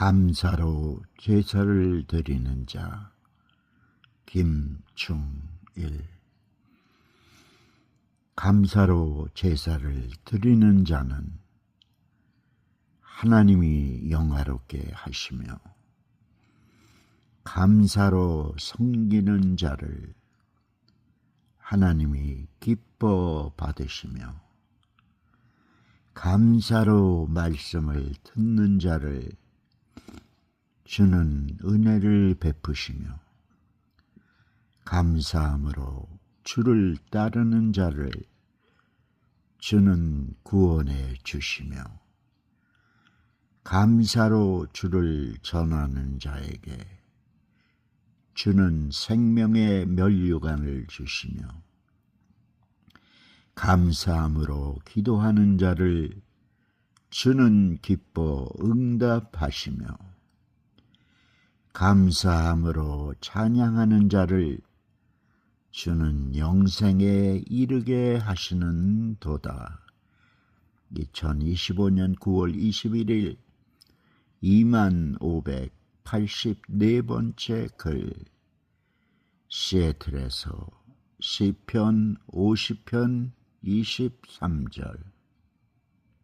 감사로 제사를 드리는 자 김충일. 감사로 제사를 드리는 자는 하나님이 영화롭게 하시며 감사로 섬기는 자를 하나님이 기뻐 받으시며 감사로 말씀을 듣는 자를 주는 은혜를 베푸시며 감사함으로 주를 따르는 자를 주는 구원해 주시며 감사로 주를 전하는 자에게 주는 생명의 멸류관을 주시며 감사함으로 기도하는 자를 주는 기뻐 응답하시며 감사함으로 찬양하는 자를 주는 영생에 이르게 하시는 도다. 2025년 9월 21일 2584번째 글 시애틀에서 시편 50편 23절